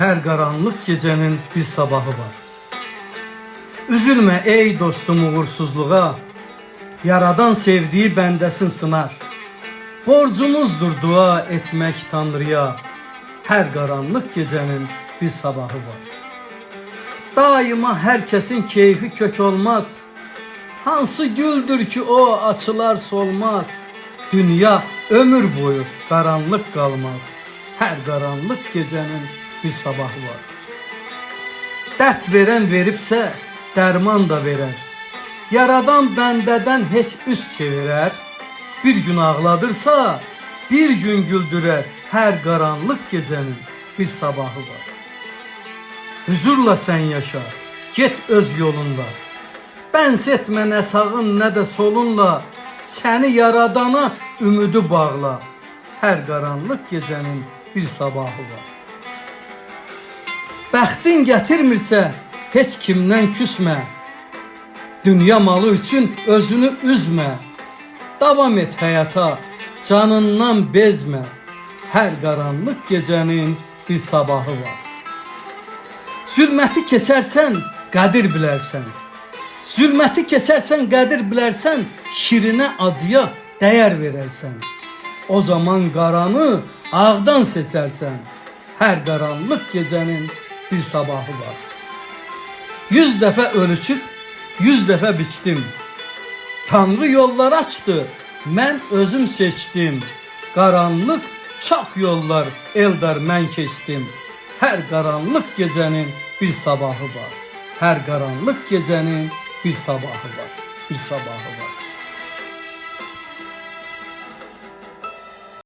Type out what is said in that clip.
Her karanlık gecenin bir sabahı var. Üzülme ey dostum uğursuzluğa. Yaradan sevdiği bendesin sınar. Borcumuzdur dua etmek Tanrı'ya. Her karanlık gecenin bir sabahı var. Daima herkesin keyfi kök olmaz. Hansı güldür ki o açılar solmaz. Dünya ömür boyu karanlık kalmaz. Her karanlık gecenin bir sabahı var. Dert veren veripse derman da verer. Yaradan bendeden hiç üst çevirer. Bir gün ağladırsa bir gün güldürer. Her karanlık gecenin bir sabahı var. Huzurla sen yaşa, git öz yolunda. Bens etme ne sağın ne de solunla. Seni yaradana ümidi bağla. Her karanlık gecenin bir sabahı var. Bəxtin gətirmirsə, heç kimdən küsmə. Dünya malı üçün özünü üzmə. Davam et həyata, canından bezmə. Hər qaranlıq gecənin bir sabahı var. Zülməti keçərsən, qədir bilərsən. Zülməti keçərsən, qədir bilərsən, şirinə acıya dəyər verərsən. O zaman qaranı ağdan seçərsən. Hər qaranlıq gecənin bir sabahı var. Yüz dəfə ölçüb, yüz dəfə biçdim. Tanrı yollar açdı, mən özüm seçdim. Qaranlıq çox yollar Eldar mən keçdim. Hər qaranlıq gecənin bir sabahı var. Hər qaranlıq gecənin bir sabahı var. Bir sabahı var.